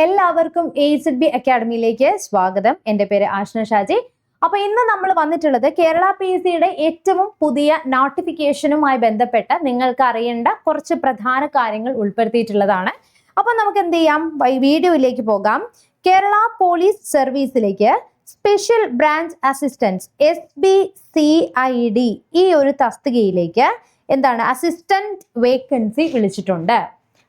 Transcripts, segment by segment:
എല്ലാവർക്കും A Z B അക്കാഡമിയിലേക്ക് സ്വാഗതം. എന്റെ പേര് ആഷ്ന ഷാജി. അപ്പൊ ഇന്ന് നമ്മൾ വന്നിട്ടുള്ളത് കേരള പി എസ് സിയുടെ ഏറ്റവും പുതിയ നോട്ടിഫിക്കേഷനുമായി ബന്ധപ്പെട്ട് നിങ്ങൾക്ക് അറിയേണ്ട കുറച്ച് പ്രധാന കാര്യങ്ങൾ ഉൾപ്പെടുത്തിയിട്ടുള്ളതാണ്. അപ്പൊ നമുക്ക് എന്ത് ചെയ്യാം? വീഡിയോയിലേക്ക് പോകാം. Kerala police സർവീസിലേക്ക് special branch assistance S B C I D ഈ ഒരു തസ്തികയിലേക്ക് എന്താണ്? അസിസ്റ്റന്റ് വേക്കൻസി വിളിച്ചിട്ടുണ്ട്.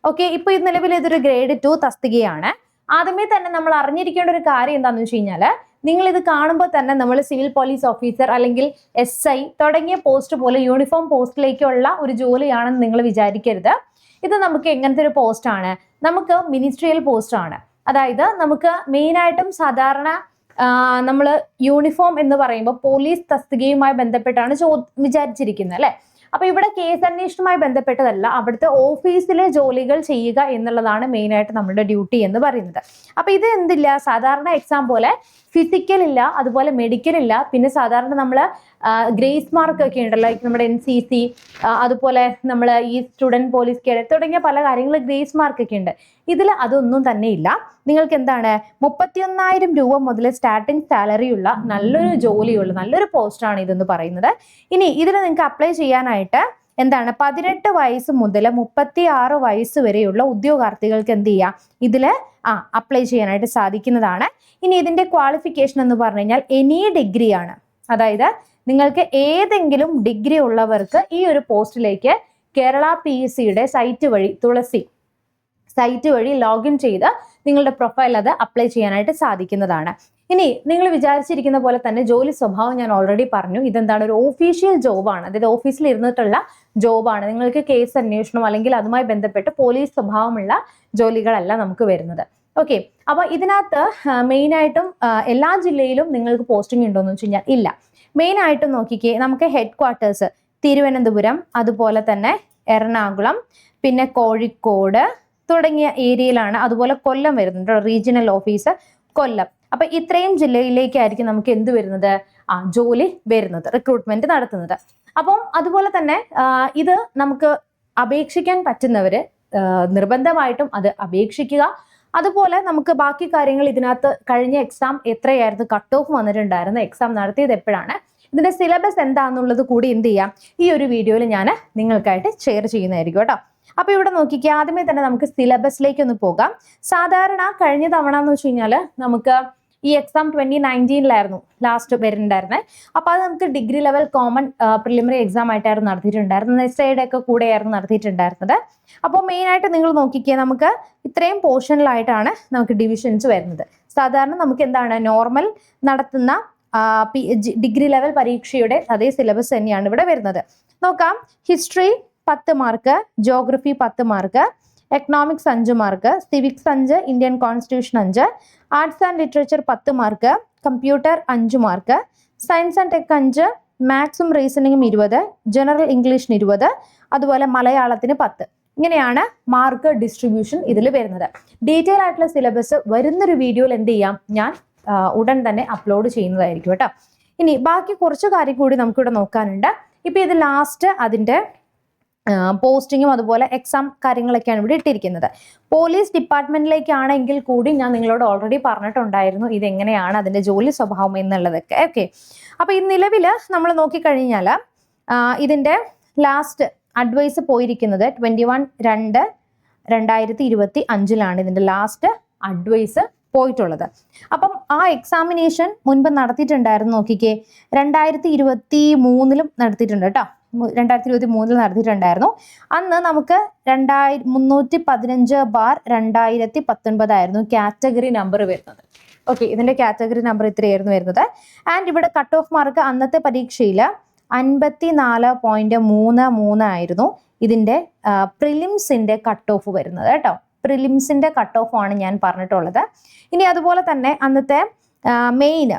ഓക്കെ ഇപ്പൊ ഇത് നിലവിൽ ഇതൊരു ഗ്രേഡ് ടു തസ്തികയാണ്. ആദ്യമേ തന്നെ നമ്മൾ അറിഞ്ഞിരിക്കേണ്ട ഒരു കാര്യം എന്താണെന്ന് വെച്ച് കഴിഞ്ഞാൽ നിങ്ങൾ ഇത് കാണുമ്പോൾ തന്നെ നമ്മൾ സിവിൽ പോലീസ് ഓഫീസർ അല്ലെങ്കിൽ എസ് ഐ തുടങ്ങിയ പോസ്റ്റ് പോലെ യൂണിഫോം പോസ്റ്റിലേക്കുള്ള ഒരു ജോലിയാണെന്ന് നിങ്ങൾ വിചാരിക്കരുത്. ഇത് നമുക്ക് എങ്ങനത്തെ ഒരു പോസ്റ്റാണ് നമുക്ക് മിനിസ്ട്രിയൽ പോസ്റ്റ് ആണ്. അതായത് നമുക്ക് മെയിനായിട്ടും സാധാരണ നമ്മൾ യൂണിഫോം എന്ന് പറയുമ്പോൾ പോലീസ് തസ്തികയുമായി ബന്ധപ്പെട്ടാണ് ചോ വിചാരിച്ചിരിക്കുന്നത് അല്ലെ? അപ്പൊ ഇവിടെ കേസ് അന്വേഷണവുമായി ബന്ധപ്പെട്ടതല്ല അവിടുത്തെ ഓഫീസിലെ ജോലികൾ ചെയ്യുക എന്നുള്ളതാണ് മെയിൻ ആയിട്ട് നമ്മുടെ ഡ്യൂട്ടി എന്ന് പറയുന്നത്. അപ്പൊ ഇത് എന്തില്ല? സാധാരണ എക്സാം പോലെ ഫിസിക്കൽ ഇല്ല അതുപോലെ മെഡിക്കൽ ഇല്ല. പിന്നെ സാധാരണ നമ്മൾ ഗ്രേസ് മാർക്ക് ഒക്കെ ഉണ്ടല്ലോ നമ്മുടെ എൻ സി സി അതുപോലെ നമ്മൾ ഈ സ്റ്റുഡന്റ് പോലീസ് കേഡറ്റ് തുടങ്ങിയ പല കാര്യങ്ങളും ഗ്രേസ് മാർക്ക് ഒക്കെ ഉണ്ട്. ഇതിൽ അതൊന്നും തന്നെ ഇല്ല. നിങ്ങൾക്ക് എന്താണ്? മുപ്പത്തിയൊന്നായിരം രൂപ മുതൽ സ്റ്റാർട്ടിംഗ് സാലറി ഉള്ള നല്ലൊരു ജോലിയുള്ള നല്ലൊരു പോസ്റ്റാണ് ഇതെന്ന് പറയുന്നത്. ഇനി ഇതിൽ നിങ്ങൾക്ക് അപ്ലൈ ചെയ്യാനായിട്ട് എന്താണ്? പതിനെട്ട് വയസ്സ് മുതൽ മുപ്പത്തി ആറ് വയസ്സ് വരെയുള്ള ഉദ്യോഗാർത്ഥികൾക്ക് എന്ത് ചെയ്യാം? ഇതിൽ ആ അപ്ലൈ ചെയ്യാനായിട്ട് സാധിക്കുന്നതാണ്. ഇനി ഇതിന്റെ ക്വാളിഫിക്കേഷൻ എന്ന് പറഞ്ഞു കഴിഞ്ഞാൽ എനി ഡിഗ്രിയാണ് അതായത് നിങ്ങൾക്ക് ഏതെങ്കിലും ഡിഗ്രി ഉള്ളവർക്ക് ഈ ഒരു പോസ്റ്റിലേക്ക് കേരള പി സിയുടെ സൈറ്റ് വഴി തുളസി സൈറ്റ് വഴി ലോഗിൻ ചെയ്ത് നിങ്ങളുടെ പ്രൊഫൈൽ അത് അപ്ലൈ ചെയ്യാനായിട്ട് സാധിക്കുന്നതാണ്. ഇനി നിങ്ങൾ വിചാരിച്ചിരിക്കുന്ന പോലെ തന്നെ ജോലി സ്വഭാവം ഞാൻ ഓൾറെഡി പറഞ്ഞു. ഇതെന്താണ്? ഒരു ഒഫീഷ്യൽ ജോബാണ് അതായത് ഓഫീസിൽ ഇരുന്നിട്ടുള്ള ജോബാണ് നിങ്ങൾക്ക് കേസ് അന്വേഷണം അല്ലെങ്കിൽ അതുമായി ബന്ധപ്പെട്ട് പോലീസ് സ്വഭാവമുള്ള ജോലികളല്ല നമുക്ക് വരുന്നത്. ഓക്കെ അപ്പൊ ഇതിനകത്ത് മെയിൻ ആയിട്ടും എല്ലാ ജില്ലയിലും നിങ്ങൾക്ക് പോസ്റ്റിംഗ് ഉണ്ടോ എന്ന് വെച്ച് കഴിഞ്ഞാൽ ഇല്ല. മെയിൻ ആയിട്ടും നോക്കിക്കേ നമുക്ക് ഹെഡ് ക്വാർട്ടേഴ്സ് തിരുവനന്തപുരം അതുപോലെ തന്നെ എറണാകുളം പിന്നെ കോഴിക്കോട് തുടങ്ങിയ ഏരിയയിലാണ് അതുപോലെ കൊല്ലം വരുന്നുണ്ട് റീജിയണൽ ഓഫീസ് കൊല്ലം. അപ്പൊ ഇത്രയും ജില്ലയിലേക്കായിരിക്കും നമുക്ക് എന്ത് വരുന്നത്? ആ ജോലി വരുന്നത് റിക്രൂട്ട്മെന്റ് നടത്തുന്നത്. അപ്പം അതുപോലെ തന്നെ ഇത് നമുക്ക് അപേക്ഷിക്കാൻ പറ്റുന്നവര് നിർബന്ധമായിട്ടും അത് അപേക്ഷിക്കുക. അതുപോലെ നമുക്ക് ബാക്കി കാര്യങ്ങൾ ഇതിനകത്ത് കഴിഞ്ഞ എക്സാം എത്രയായിരുന്നു? കട്ട് ഓഫ് വന്നിട്ടുണ്ടായിരുന്നു എക്സാം നടത്തിയത് എപ്പോഴാണ്? ഇതിന്റെ സിലബസ് എന്താണെന്നുള്ളത് കൂടി എന്ത് ചെയ്യാം? ഈ ഒരു വീഡിയോയിൽ ഞാൻ നിങ്ങൾക്കായിട്ട് ഷെയർ ചെയ്യുന്നതായിരിക്കും കേട്ടോ. അപ്പൊ ഇവിടെ നോക്കിക്കുക ആദ്യമേ തന്നെ നമുക്ക് സിലബസിലേക്ക് ഒന്ന് പോകാം. സാധാരണ കഴിഞ്ഞ തവണ എന്ന് വെച്ച് കഴിഞ്ഞാൽ നമുക്ക് ഈ എക്സാം ട്വന്റി നയന്റീനിലായിരുന്നു ലാസ്റ്റ് വരുന്നുണ്ടായിരുന്നത് അപ്പൊ അത് നമുക്ക് degree level common preliminary exam ആയിട്ടായിരുന്നു നടത്തിയിട്ടുണ്ടായിരുന്നത് നെസ്റ്റയുടെ ഒക്കെ കൂടെയായിരുന്നു നടത്തിയിട്ടുണ്ടായിരുന്നത്. അപ്പോൾ മെയിൻ ആയിട്ട് നിങ്ങൾ നോക്കിക്കുക നമുക്ക് ഇത്രയും പോർഷനിലായിട്ടാണ് നമുക്ക് ഡിവിഷൻസ് വരുന്നത്. സാധാരണ നമുക്ക് എന്താണ് നോർമൽ നടത്തുന്ന ഡിഗ്രി ലെവൽ പരീക്ഷയുടെ അതേ സിലബസ് തന്നെയാണ് ഇവിടെ വരുന്നത്. നോക്കാം ഹിസ്റ്ററി പത്ത് മാർക്ക് ജോഗ്രഫി പത്ത് മാർക്ക് എക്കണോമിക്സ് അഞ്ച് മാർക്ക് സിവിക്സ് അഞ്ച് ഇന്ത്യൻ കോൺസ്റ്റിറ്റ്യൂഷൻ അഞ്ച് ആർട്സ് ആൻഡ് ലിറ്ററേച്ചർ പത്ത് മാർക്ക് കമ്പ്യൂട്ടർ അഞ്ച് മാർക്ക് സയൻസ് ആൻഡ് ടെക് അഞ്ച് മാത്സും റീസണിങ്ങും ഇരുപത് ജനറൽ ഇംഗ്ലീഷിന് ഇരുപത് അതുപോലെ മലയാളത്തിന് പത്ത്. ഇങ്ങനെയാണ് മാർക്ക് ഡിസ്ട്രിബ്യൂഷൻ ഇതിൽ വരുന്നത്. ഡീറ്റെയിൽ ആയിട്ടുള്ള സിലബസ് വരുന്നൊരു വീഡിയോയിൽ എന്ത് ചെയ്യാം? ഞാൻ ഉടൻ തന്നെ അപ്ലോഡ് ചെയ്യുന്നതായിരിക്കും കേട്ടോ. ഇനി ബാക്കി കുറച്ച് കാര്യം കൂടി നമുക്കിവിടെ നോക്കാനുണ്ട്. ഇപ്പൊ ഇത് ലാസ്റ്റ് അതിന്റെ പോസ്റ്റിങ്ങും അതുപോലെ എക്സാം കാര്യങ്ങളൊക്കെയാണ് ഇവിടെ ഇട്ടിരിക്കുന്നത്. പോലീസ് ഡിപ്പാർട്ട്മെന്റിലേക്കാണെങ്കിൽ കൂടി ഞാൻ നിങ്ങളോട് ഓൾറെഡി പറഞ്ഞിട്ടുണ്ടായിരുന്നു ഇതെങ്ങനെയാണ് അതിന്റെ ജോലി സ്വഭാവം എന്നുള്ളതൊക്കെ. ഓക്കെ അപ്പൊ ഈ നിലവിൽ നമ്മൾ നോക്കിക്കഴിഞ്ഞാൽ ഇതിന്റെ ലാസ്റ്റ് അഡ്വൈസ് പോയിരിക്കുന്നത് ട്വന്റി വൺ രണ്ട് രണ്ടായിരത്തി ഇരുപത്തി അഞ്ചിലാണ് ഇതിന്റെ ലാസ്റ്റ് അഡ്വൈസ് പോയിട്ടുള്ളത്. അപ്പം ആ എക്സാമിനേഷൻ മുൻപ് നടത്തിയിട്ടുണ്ടായിരുന്നു നോക്കിക്കേ. രണ്ടായിരത്തി ഇരുപത്തി മൂന്നിലും നടത്തിയിട്ടുണ്ട് കേട്ടോ. രണ്ടായിരത്തി ഇരുപത്തി മൂന്നിൽ നടത്തിയിട്ടുണ്ടായിരുന്നു. അന്ന് നമുക്ക് രണ്ടായി മുന്നൂറ്റി പതിനഞ്ച് ബാർ രണ്ടായിരത്തി പത്തൊൻപതായിരുന്നു കാറ്റഗറി നമ്പർ വരുന്നത്. ഓക്കെ ഇതിന്റെ കാറ്റഗറി നമ്പർ ഇത്രയായിരുന്നു വരുന്നത്. ആൻഡ് ഇവിടെ കട്ട് ഓഫ് മാർക്ക് അന്നത്തെ പരീക്ഷയിൽ അൻപത്തി നാല് പോയിന്റ് മൂന്ന് മൂന്ന് ആയിരുന്നു ഇതിന്റെ പ്രിലിംസിന്റെ കട്ട് ഓഫ് വരുന്നത് കേട്ടോ. പ്രിലിംസിന്റെ കട്ട് ഓഫ് ആണ് ഞാൻ പറഞ്ഞിട്ടുള്ളത്. ഇനി അതുപോലെ തന്നെ അന്നത്തെ മെയിൻ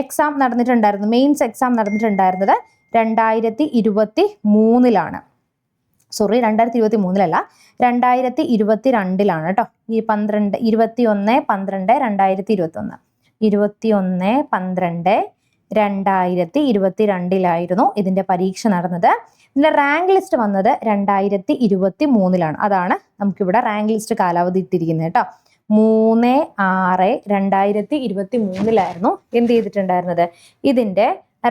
എക്സാം നടന്നിട്ടുണ്ടായിരുന്നു. മെയിൻസ് എക്സാം നടന്നിട്ടുണ്ടായിരുന്നത് രണ്ടായിരത്തി ഇരുപത്തി മൂന്നിലാണ് സോറി രണ്ടായിരത്തി ഇരുപത്തി മൂന്നിലല്ല രണ്ടായിരത്തി ഇരുപത്തി രണ്ടിലാണ് കേട്ടോ ഈ പന്ത്രണ്ട് ഇരുപത്തി ഒന്ന് പന്ത്രണ്ട് രണ്ടായിരത്തി ഇരുപത്തി ഒന്ന് ഇരുപത്തി ഒന്ന് പന്ത്രണ്ട് രണ്ടായിരത്തി ഇരുപത്തി രണ്ടിലായിരുന്നു ഇതിന്റെ പരീക്ഷ നടന്നത്. ഇതിന്റെ റാങ്ക് ലിസ്റ്റ് വന്നത് രണ്ടായിരത്തി ഇരുപത്തി മൂന്നിലാണ് അതാണ് നമുക്കിവിടെ റാങ്ക് ലിസ്റ്റ് കാലാവധി ഇട്ടിരിക്കുന്നത് കേട്ടോ മൂന്ന് ആറ് രണ്ടായിരത്തി ഇരുപത്തി മൂന്നിലായിരുന്നു എന്ത് ചെയ്തിട്ടുണ്ടായിരുന്നത്? ഇതിന്റെ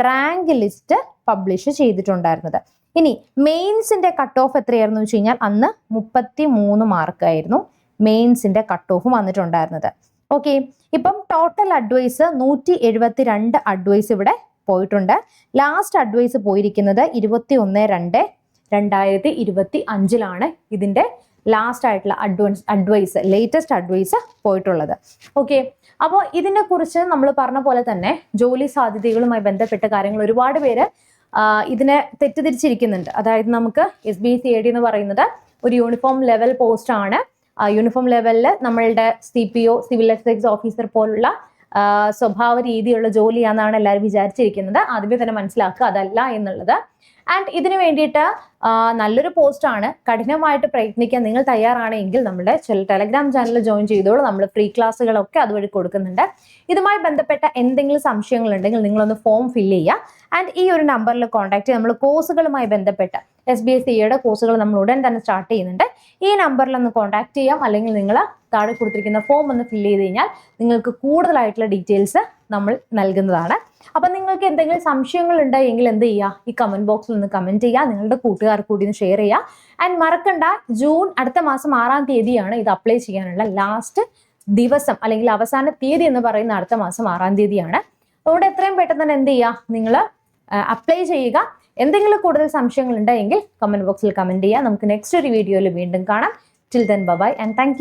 റാങ്ക് ലിസ്റ്റ് പബ്ലിഷ് ചെയ്തിട്ടുണ്ടായിരുന്നത്. ഇനി മെയിൻസിന്റെ കട്ട് ഓഫ് എത്രയായിരുന്നു വെച്ച് കഴിഞ്ഞാൽ അന്ന് മുപ്പത്തി മൂന്ന് മാർക്കായിരുന്നു മെയിൻസിന്റെ കട്ട് ഓഫ് വന്നിട്ടുണ്ടായിരുന്നത്. ഓക്കെ ഇപ്പം ടോട്ടൽ അഡ്വൈസ് നൂറ്റി എഴുപത്തി രണ്ട് അഡ്വൈസ് ഇവിടെ പോയിട്ടുണ്ട്. ലാസ്റ്റ് അഡ്വൈസ് പോയിരിക്കുന്നത് ഇരുപത്തി ഒന്ന് രണ്ട് രണ്ടായിരത്തി ഇരുപത്തി അഞ്ചിലാണ് ഇതിന്റെ ലാസ്റ്റ് ആയിട്ടുള്ള അഡ്വൻസ് അഡ്വൈസ് ലേറ്റസ്റ്റ് അഡ്വൈസ് പോയിട്ടുള്ളത്. ഓക്കെ അപ്പോൾ ഇതിനെ കുറിച്ച് നമ്മൾ പറഞ്ഞ പോലെ തന്നെ ജോലി സാധ്യതകളുമായി ബന്ധപ്പെട്ട കാര്യങ്ങൾ ഒരുപാട് പേര് ഇതിനെ തെറ്റിദ്ധരിച്ചിരിക്കുന്നുണ്ട്. അതായത് നമുക്ക് S B C A D എന്ന് പറയുന്നത് ഒരു യൂണിഫോം ലെവൽ പോസ്റ്റ് ആണ്. യൂണിഫോം ലെവലിൽ നമ്മളുടെ C P O civil excise officer പോലുള്ള സ്വഭാവ രീതിയുള്ള ജോലിയാണെന്നാണ് എല്ലാവരും വിചാരിച്ചിരിക്കുന്നത്. ആദ്യമേ തന്നെ മനസ്സിലാക്കുക അതല്ല എന്നുള്ളത്. ആൻഡ് ഇതിന് വേണ്ടിയിട്ട് നല്ലൊരു പോസ്റ്റാണ് കഠിനമായിട്ട് പ്രയത്നിക്കാൻ നിങ്ങൾ തയ്യാറാണെങ്കിൽ നമ്മുടെ ടെലഗ്രാം ചാനൽ ജോയിൻ ചെയ്തോളൂ. നമ്മൾ ഫ്രീ ക്ലാസ്സുകളൊക്കെ അതുവഴി കൊടുക്കുന്നുണ്ട്. ഇതുമായി ബന്ധപ്പെട്ട എന്തെങ്കിലും സംശയങ്ങൾ ഉണ്ടെങ്കിൽ നിങ്ങളൊന്ന് ഫോം ഫില്ല് ചെയ്യുക. ആൻഡ് ഈ ഒരു നമ്പറിൽ കോൺടാക്ട് ചെയ്ത് നമ്മൾ കോഴ്സുകളുമായി ബന്ധപ്പെട്ട എസ് ബി എസ് സിയുടെ കോഴ്സുകൾ നമ്മൾ ഉടൻ തന്നെ സ്റ്റാർട്ട് ചെയ്യുന്നുണ്ട്. ഈ നമ്പറിൽ ഒന്ന് കോൺടാക്ട് ചെയ്യാം. അല്ലെങ്കിൽ നിങ്ങൾ താഴെ കൊടുത്തിരിക്കുന്ന ഫോം ഒന്ന് ഫില്ല് ചെയ്ത് കഴിഞ്ഞാൽ നിങ്ങൾക്ക് കൂടുതലായിട്ടുള്ള ഡീറ്റെയിൽസ് നമ്മൾ നൽകുന്നതാണ്. അപ്പം നിങ്ങൾക്ക് എന്തെങ്കിലും സംശയങ്ങൾ ഉണ്ടെങ്കിൽ എന്ത് ചെയ്യുക ഈ കമന്റ് ബോക്സിൽ ഒന്ന് കമന്റ് ചെയ്യുക നിങ്ങളുടെ കൂട്ടുകാർക്ക് കൂടി ഒന്ന് ഷെയർ ചെയ്യുക ആൻഡ് മറക്കണ്ട ജൂൺ അടുത്ത മാസം ആറാം തീയതിയാണ് ഇത് അപ്ലൈ ചെയ്യാനുള്ള ലാസ്റ്റ് ദിവസം അല്ലെങ്കിൽ അവസാന തീയതി എന്ന് പറയുന്ന അടുത്ത മാസം ആറാം തീയതിയാണ്. അതുകൊണ്ട് എത്രയും പെട്ടെന്ന് തന്നെ എന്ത് ചെയ്യുക നിങ്ങൾ അപ്ലൈ ചെയ്യുക. എന്തെങ്കിലും കൂടുതൽ സംശയങ്ങൾ ഉണ്ടെങ്കിൽ കമന്റ് ബോക്സിൽ കമന്റ് ചെയ്യുക നമുക്ക് നെക്സ്റ്റ് ഒരു വീഡിയോയിൽ വീണ്ടും കാണാം. Till then bye and thank